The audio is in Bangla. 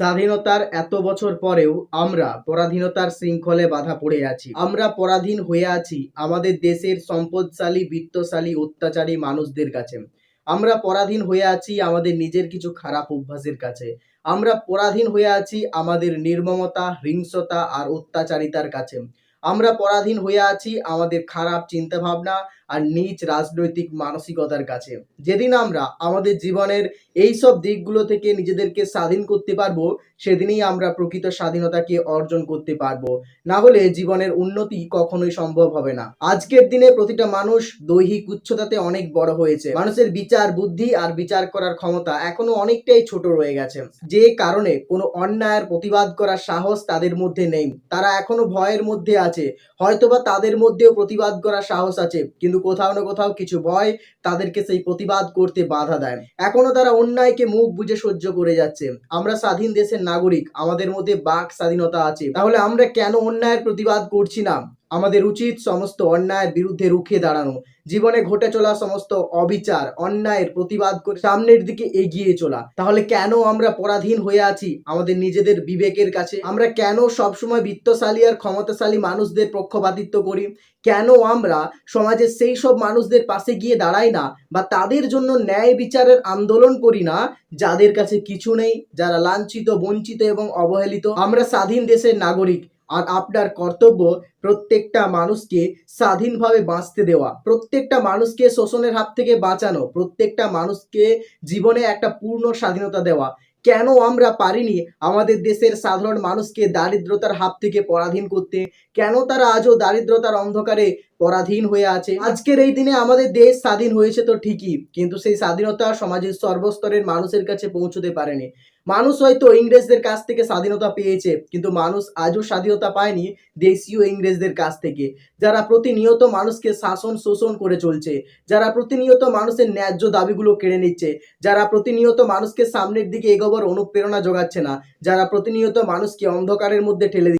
স্বাধীনতার এত বছর পরেও আমরা পরাধীনতার শৃঙ্খলে বাধা পড়ে আছি। আমরা পরাধীন হয়ে আছি আমাদের দেশের সম্পদশালী, বিত্তশালী, অত্যাচারী মানুষদের কাছে। আমরা পরাধীন হয়ে আছি আমাদের নিজের কিছু খারাপ অভ্যাসের কাছে। আমরা পরাধীন হয়ে আছি আমাদের নির্মমতা, হিংসতা আর অত্যাচারিতার কাছে। আমরা পরাধীন হয়ে আছি আমাদের খারাপ চিন্তাভাবনা আর নিজ রাজনৈতিক মানসিকতার কাছে। যেদিন আমরা আমাদের জীবনের এই সব দিকগুলো থেকে নিজেদেরকে স্বাধীন করতে পারব, সেদিনই আমরা প্রকৃত স্বাধীনতাকে অর্জন করতে পারব। না হলে জীবনের উন্নতি কখনোই সম্ভব হবে না। আজকের দিনে প্রতিটা মানুষ দৈহিক উচ্চতাতে অনেক বড় হয়েছে। মানুষের বিচার বুদ্ধি আর বিচার করার ক্ষমতা এখনও অনেকটাই ছোট রয়ে গেছে। যে কারণে কোনো অন্যায়ের প্রতিবাদ করার সাহস তাদের মধ্যে নেই। তারা এখনও ভয়ের মধ্যে আছে। হয়তোবা তাদের মধ্যেও প্রতিবাদ করার সাহস আছে, কিন্তু কোথাও না কোথাও কিছু ভয় তাদেরকে সেই প্রতিবাদ করতে বাধা দেয়। এখনও তারা অন্যায়কে মুখ বুঝে সহ্য করে যাচ্ছে। আমরা স্বাধীন দেশের নাগরিক, আমাদের মধ্যে বাক স্বাধীনতা আছে। তাহলে আমরা কেন অন্যায়ের প্রতিবাদ করছি না? আমাদের উচিত সমস্ত অন্যায়ের বিরুদ্ধে রুখে দাঁড়ানো। জীবনে ঘটে চলা সমস্ত অবিচার, অন্যায়ের প্রতিবাদ করে সামনের দিকে এগিয়ে চলা। তাহলে কেন আমরা পরাধীন হয়ে আছি আমাদের নিজেদের বিবেকের কাছে? আমরা কেন সবসময় বিত্তশালী আর ক্ষমতাশালী মানুষদের পক্ষপাতিত্ব করি? কেন আমরা সমাজের সেই সব মানুষদের পাশে গিয়ে দাঁড়াই না বা তাদের জন্য ন্যায় বিচারের আন্দোলন করি না, যাদের কাছে কিছু নেই, যারা লাঞ্ছিত, বঞ্চিত এবং অবহেলিত? আমরা স্বাধীন দেশের নাগরিক। আর আপনার কর্তব্য প্রত্যেকটা মানুষকে স্বাধীনভাবে বাঁচতে দেওয়া। প্রত্যেকটা মানুষকে শোষণের হাত থেকে বাঁচানো। প্রত্যেকটা মানুষকে জীবনে একটা পূর্ণ স্বাধীনতা দেওয়া। কেন আমরা পারিনি আমাদের দেশের সাধারণ মানুষকে দারিদ্রতার হাত থেকে পরাধীন করতে? কেন তারা আজও দারিদ্রতার অন্ধকারে পরাধীন হয়ে আছে। আজকের এই দিনে আমাদের দেশ স্বাধীন হয়েছে তো ঠিকই, কিন্তু সেই স্বাধীনতা সমাজের সর্বস্তরের মানুষের কাছে পৌঁছতে পারেনি। মানুষ হয়তো ইংরেজদের কাছ থেকে স্বাধীনতা পেয়েছে, কিন্তু মানুষ আজও স্বাধীনতা পায়নি দেশীয় ইংরেজদের কাছ থেকে। যারা প্রতিনিয়ত মানুষকে শাসন শোষণ করে চলছে, যারা প্রতিনিয়ত মানুষের ন্যায্য দাবিগুলো কেড়ে নিচ্ছে, যারা প্রতিনিয়ত মানুষকে সামনের দিকে এগোবার অনুপ্রেরণা যোগাচ্ছে না, যারা প্রতিনিয়ত মানুষকে অন্ধকারের মধ্যে ঠেলে